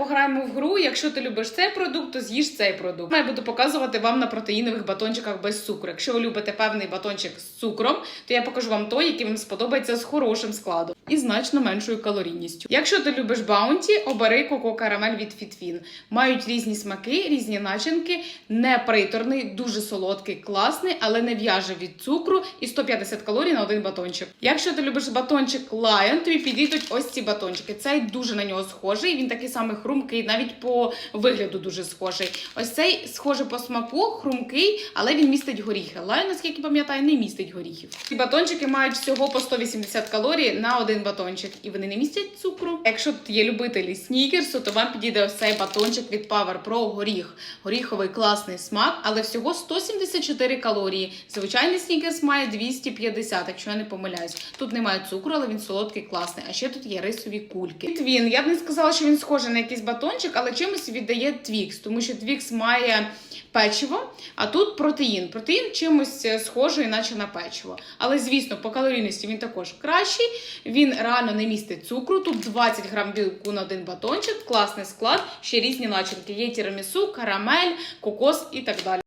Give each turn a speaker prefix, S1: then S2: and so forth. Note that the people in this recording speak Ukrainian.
S1: пограємо в гру. Якщо ти любиш цей продукт, то з'їж цей продукт. Я буду показувати вам на протеїнових батончиках без цукру. Якщо ви любите певний батончик з цукром, то я покажу вам той, який вам сподобається з хорошим складом і значно меншою калорійністю. Якщо ти любиш баунті, обери коко карамель від Фітфін. Мають різні смаки, різні начинки, не приторний, дуже солодкий, класний, але не в'яже від цукру і 150 калорій на один батончик. Якщо ти любиш батончик Lion, тобі підійдуть ось ці батончики. Цей дуже на нього схожий. Він такий самий хрумкий, навіть по вигляду дуже схожий. Ось цей схожий по смаку, хрумкий, але він містить горіхи. Lion, наскільки пам'ятаю, не містить горіхів. Ці батончики мають всього по 180 калорій на один батончик, і вони не містять цукру. Якщо тут є любителі снікерсу, то вам підійде ось цей батончик від Power Pro горіх. Горіховий класний смак, але всього 174 калорії. Звичайний снікерс має 250, якщо я не помиляюсь. Тут немає цукру, але він солодкий, класний. А ще тут є рисові кульки. Твін, я б не сказала, що він схожий на якийсь батончик, але чимось віддає Твікс, тому що Твікс має печиво, а тут протеїн. Протеїн чимось е, схожий, наче на печиво. Але звісно, по калорійності він також кращий. Він реально не містить цукру. Тут 20 грам білку на один батончик, класний склад, ще різні начинки. Є тірамісу, карамель, кокос і так далі.